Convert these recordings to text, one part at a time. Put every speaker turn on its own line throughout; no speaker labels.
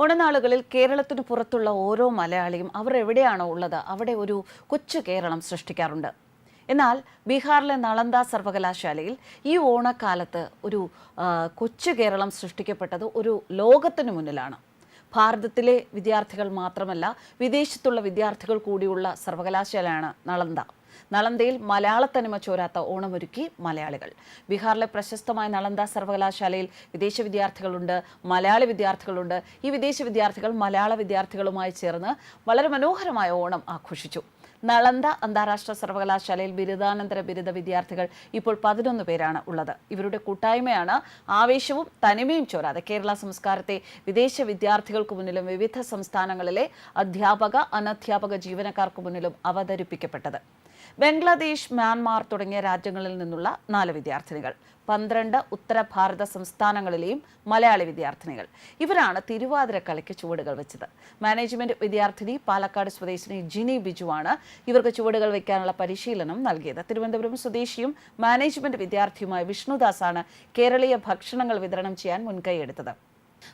ഓണനാളുകളിൽ കേരളത്തിന് പുറത്തുള്ള ഓരോ മലയാളിയും അവർ എവിടെയാണോ ഉള്ളത് അവിടെ ഒരു കൊച്ചു കേരളം സൃഷ്ടിക്കാറുണ്ട്. എന്നാൽ ബീഹാറിലെ നളന്ദ സർവകലാശാലയിൽ ഈ ഓണക്കാലത്ത് ഒരു കൊച്ചു കേരളം സൃഷ്ടിക്കപ്പെട്ടത് ഒരു ലോകത്തിന് മുന്നിലാണ്. ഭാരതത്തിലെ വിദ്യാർത്ഥികൾ മാത്രമല്ല വിദേശത്തുള്ള വിദ്യാർത്ഥികൾ കൂടിയുള്ള സർവകലാശാലയാണ് നളന്ദ. നളന്തയിൽ മലയാളത്തനിമ ചോരാത്ത ഓണമൊരുക്കി മലയാളികൾ. ബീഹാറിലെ പ്രശസ്തമായ നളന്ദ സർവകലാശാലയിൽ വിദേശ വിദ്യാർത്ഥികളുണ്ട് മലയാളി വിദ്യാർത്ഥികളുണ്ട്. ഈ വിദേശ വിദ്യാർത്ഥികൾ മലയാള വിദ്യാർത്ഥികളുമായി ചേർന്ന് വളരെ മനോഹരമായ ഓണം ആഘോഷിച്ചു. നളന്ദ അന്താരാഷ്ട്ര സർവകലാശാലയിൽ ബിരുദാനന്തര ബിരുദ വിദ്യാർത്ഥികൾ ഇപ്പോൾ പതിനൊന്ന് പേരാണ് ഉള്ളത്. ഇവരുടെ കൂട്ടായ്മയാണ് ആവേശവും തനിമയും ചോരാതെ. കേരള സംസ്കാരത്തെ വിദേശ വിദ്യാർത്ഥികൾക്ക് മുന്നിലും വിവിധ സംസ്ഥാനങ്ങളിലെ അധ്യാപക അനധ്യാപക ജീവനക്കാർക്ക് മുന്നിലും അവതരിപ്പിക്കപ്പെട്ടത്. ബംഗ്ലാദേശ് മ്യാൻമാർ തുടങ്ങിയ രാജ്യങ്ങളിൽ നിന്നുള്ള നാല് വിദ്യാർത്ഥിനികൾ. പന്ത്രണ്ട് ഉത്തര ഭാരത സംസ്ഥാനങ്ങളിലെയും മലയാളി വിദ്യാർത്ഥിനികൾ. ഇവരാണ് തിരുവാതിര കളിക്ക് ചുവടുകൾ വെച്ചത്. മാനേജ്മെന്റ് വിദ്യാർത്ഥിനി പാലക്കാട് സ്വദേശിനി ജിനി ബിജുവാണ് ഇവർക്ക് ചുവടുകൾ വയ്ക്കാനുള്ള പരിശീലനം നൽകിയത്. തിരുവനന്തപുരം സ്വദേശിയും മാനേജ്മെന്റ് വിദ്യാർത്ഥിയുമായ വിഷ്ണുദാസാണ് കേരളീയ ഭക്ഷണങ്ങൾ വിതരണം ചെയ്യാൻ മുൻകൈയെടുത്തത്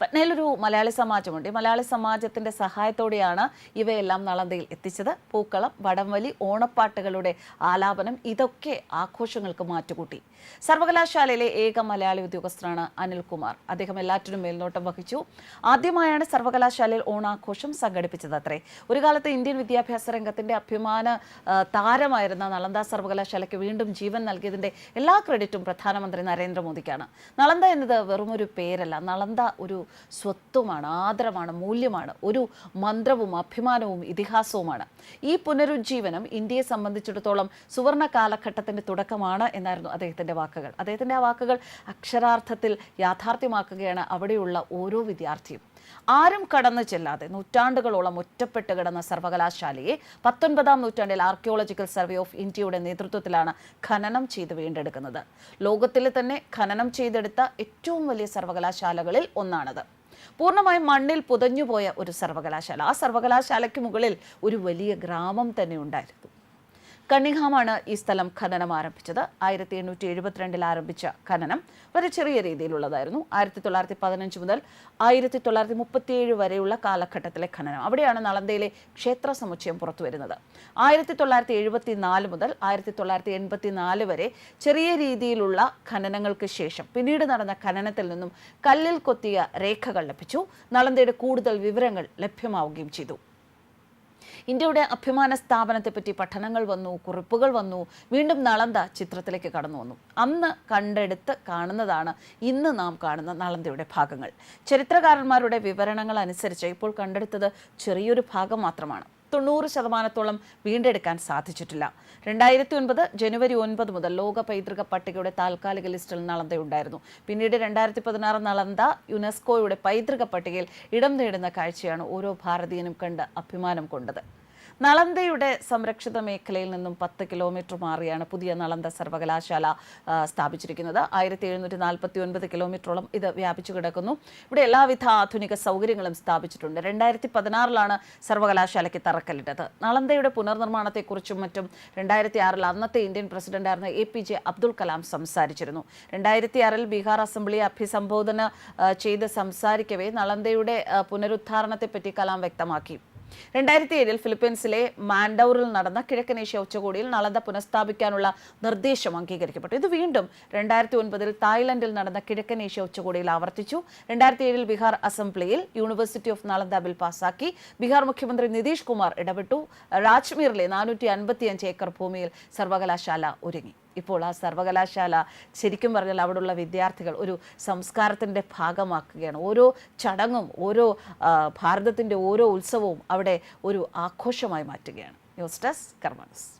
പട്നയിലൊരു മലയാളി സമാജമുണ്ട്. ഈ മലയാളി സമാജത്തിന്റെ സഹായത്തോടെയാണ് ഇവയെല്ലാം നളന്തയിൽ എത്തിച്ചത്. പൂക്കളം വടംവലി ഓണപ്പാട്ടുകളുടെ ആലാപനം ഇതൊക്കെ ആഘോഷങ്ങൾക്ക് മാറ്റുകൂട്ടി. സർവകലാശാലയിലെ ഏക മലയാളി ഉദ്യോഗസ്ഥനാണ് അനിൽകുമാർ. അദ്ദേഹം എല്ലാറ്റിനും മേൽനോട്ടം വഹിച്ചു. ആദ്യമായാണ് സർവകലാശാലയിൽ ഓണാഘോഷം സംഘടിപ്പിച്ചത് അത്രേ ഒരു കാലത്ത് ഇന്ത്യൻ വിദ്യാഭ്യാസ രംഗത്തിന്റെ അഭിമാന താരമായിരുന്ന നളന്ദ സർവകലാശാലയ്ക്ക് വീണ്ടും ജീവൻ നൽകിയതിന്റെ എല്ലാ ക്രെഡിറ്റും പ്രധാനമന്ത്രി നരേന്ദ്രമോദിക്കാണ്. നളന്ത എന്നത് വെറുമൊരു പേരല്ല. നളന്ത ഒരു സ്വത്വമാണ് ആദരമാണ് മൂല്യമാണ് ഒരു മന്ത്രവും അഭിമാനവും ഇതിഹാസവുമാണ്. ഈ പുനരുജ്ജീവനം ഇന്ത്യയെ സംബന്ധിച്ചിടത്തോളം സുവർണ കാലഘട്ടത്തിന്റെ തുടക്കമാണ് എന്നായിരുന്നു അദ്ദേഹത്തിന്റെ വാക്കുകൾ. അദ്ദേഹത്തിന്റെ ആ വാക്കുകൾ അക്ഷരാർത്ഥത്തിൽ യാഥാർത്ഥ്യമാക്കുകയാണ് അവിടെയുള്ള ഓരോ വിദ്യാർത്ഥിയും. ആരും കടന്നു ചെല്ലാതെ നൂറ്റാണ്ടുകളോളം ഒറ്റപ്പെട്ട് കിടന്ന സർവകലാശാലയെ പത്തൊൻപതാം നൂറ്റാണ്ടിൽ ആർക്കിയോളജിക്കൽ സർവേ ഓഫ് ഇന്ത്യയുടെ നേതൃത്വത്തിലാണ് ഖനനം ചെയ്ത് വീണ്ടെടുക്കുന്നത്. ലോകത്തിലെ തന്നെ ഖനനം ചെയ്തെടുത്ത ഏറ്റവും വലിയ സർവകലാശാലകളിൽ ഒന്നാണത്. പൂർണമായും മണ്ണിൽ പുതഞ്ഞുപോയ ഒരു സർവകലാശാല. ആ സർവകലാശാലയ്ക്ക് മുകളിൽ ഒരു വലിയ ഗ്രാമം തന്നെ ഉണ്ടായിരുന്നു. കണ്ണിഹാമാണ് ഈ സ്ഥലം ഖനനം ആരംഭിച്ചത്. ആയിരത്തി എണ്ണൂറ്റി എഴുപത്തിരണ്ടിൽ ആരംഭിച്ച ഖനനം വളരെ ചെറിയ രീതിയിലുള്ളതായിരുന്നു. ആയിരത്തി തൊള്ളായിരത്തി പതിനഞ്ച് മുതൽ ആയിരത്തി തൊള്ളായിരത്തി മുപ്പത്തിയേഴ് വരെയുള്ള കാലഘട്ടത്തിലെ ഖനനം. അവിടെയാണ് നളന്ദയിലെ ക്ഷേത്ര സമുച്ചയം പുറത്തു വരുന്നത്. ആയിരത്തി തൊള്ളായിരത്തി എഴുപത്തി നാല് മുതൽ ആയിരത്തി തൊള്ളായിരത്തി എൺപത്തി നാല് വരെ ചെറിയ രീതിയിലുള്ള ഖനനങ്ങൾക്ക് ശേഷം പിന്നീട് നടന്ന ഖനനത്തിൽ നിന്നും കല്ലിൽ കൊത്തിയ രേഖകൾ ലഭിച്ചു. നളന്ദയുടെ കൂടുതൽ വിവരങ്ങൾ ലഭ്യമാവുകയും ചെയ്തു. ഇന്ത്യയുടെ അഭിമാന സ്ഥാപനത്തെപ്പറ്റി പഠനങ്ങൾ വന്നു കുറിപ്പുകൾ വന്നു വീണ്ടും നളന്ത ചിത്രത്തിലേക്ക് കടന്നു വന്നു. അന്ന് കണ്ടെടുത്ത് കാണുന്നതാണ് ഇന്ന് നാം കാണുന്ന നളന്തയുടെ ഭാഗങ്ങൾ. ചരിത്രകാരന്മാരുടെ വിവരണങ്ങൾ അനുസരിച്ച് ഇപ്പോൾ കണ്ടെടുത്തത് ചെറിയൊരു ഭാഗം മാത്രമാണ്. തൊണ്ണൂറ് ശതമാനത്തോളം വീണ്ടെടുക്കാൻ സാധിച്ചിട്ടില്ല. രണ്ടായിരത്തി ഒൻപത് ജനുവരി ഒൻപത് മുതൽ ലോക പൈതൃക പട്ടികയുടെ താൽക്കാലിക ലിസ്റ്റിൽ നളന്തയുണ്ടായിരുന്നു പിന്നീട് രണ്ടായിരത്തി പതിനാറ് നളന്ത യുനെസ്കോയുടെ പൈതൃക പട്ടികയിൽ ഇടം നേടുന്ന കാഴ്ചയാണ് ഓരോ ഭാരതീയനും കണ്ട് അഭിമാനം കൊണ്ടത്. നളന്തയുടെ സംരക്ഷിത മേഖലയിൽ നിന്നും പത്ത് കിലോമീറ്റർ മാറിയാണ് പുതിയ നളന്ദ സർവകലാശാല സ്ഥാപിച്ചിരിക്കുന്നത്. ആയിരത്തി എഴുന്നൂറ്റി നാൽപ്പത്തി ഒൻപത് കിലോമീറ്ററോളം ഇത് വ്യാപിച്ചു കിടക്കുന്നു. ഇവിടെ എല്ലാവിധ ആധുനിക സൗകര്യങ്ങളും സ്ഥാപിച്ചിട്ടുണ്ട്. രണ്ടായിരത്തി പതിനാറിലാണ് സർവകലാശാലയ്ക്ക് തറക്കല്ലിട്ടത്. നളന്ദയുടെ പുനർനിർമ്മാണത്തെക്കുറിച്ചും മറ്റും രണ്ടായിരത്തി ആറിൽ അന്നത്തെ ഇന്ത്യൻ പ്രസിഡന്റായിരുന്ന A P J Abdul Kalam സംസാരിച്ചിരുന്നു. രണ്ടായിരത്തി ആറിൽ ബീഹാർ അസംബ്ലിയെ അഭിസംബോധന ചെയ്ത് സംസാരിക്കവേ നളന്തയുടെ പുനരുദ്ധാരണത്തെപ്പറ്റി കലാം വ്യക്തമാക്കി. രണ്ടായിരത്തി ഏഴിൽ ഫിലിപ്പീൻസിലെ മാൻഡൌറിൽ നടന്ന കിഴക്കനേഷ്യ ഉച്ചകോടിയിൽ നളന്ദ പുനഃസ്ഥാപിക്കാനുള്ള നിർദ്ദേശം അംഗീകരിക്കപ്പെട്ടു. ഇത് വീണ്ടും രണ്ടായിരത്തി ഒൻപതിൽ തായ്ലൻഡിൽ നടന്ന കിഴക്കനേഷ്യ ഉച്ചകോടിയിൽ ആവർത്തിച്ചു. രണ്ടായിരത്തി ഏഴിൽ ബീഹാർ അസംബ്ലിയിൽ യൂണിവേഴ്സിറ്റി ഓഫ് നളന്ദ ബിൽ പാസാക്കി. ബീഹാർ മുഖ്യമന്ത്രി നിതീഷ് കുമാർ ഇടപെട്ടു. രാജ്മീറിലെ നാനൂറ്റി അൻപത്തിയഞ്ച് ഏക്കർ ഭൂമിയിൽ സർവകലാശാല ഒരുങ്ങി. ഇപ്പോൾ ആ സർവകലാശാല ശരിക്കും പറഞ്ഞാൽ അവിടെയുള്ള വിദ്യാർത്ഥികൾ ഒരു സംസ്കാരത്തിന്റെ ഭാഗമാക്കുകയാണ്. ഓരോ ചടങ്ങും ഓരോ ഭാരതത്തിന്റെ ഓരോ ഉത്സവവും അവിടെ ഒരു ആഘോഷമായി മാറ്റുകയാണ്. News desk കർമ്മസ്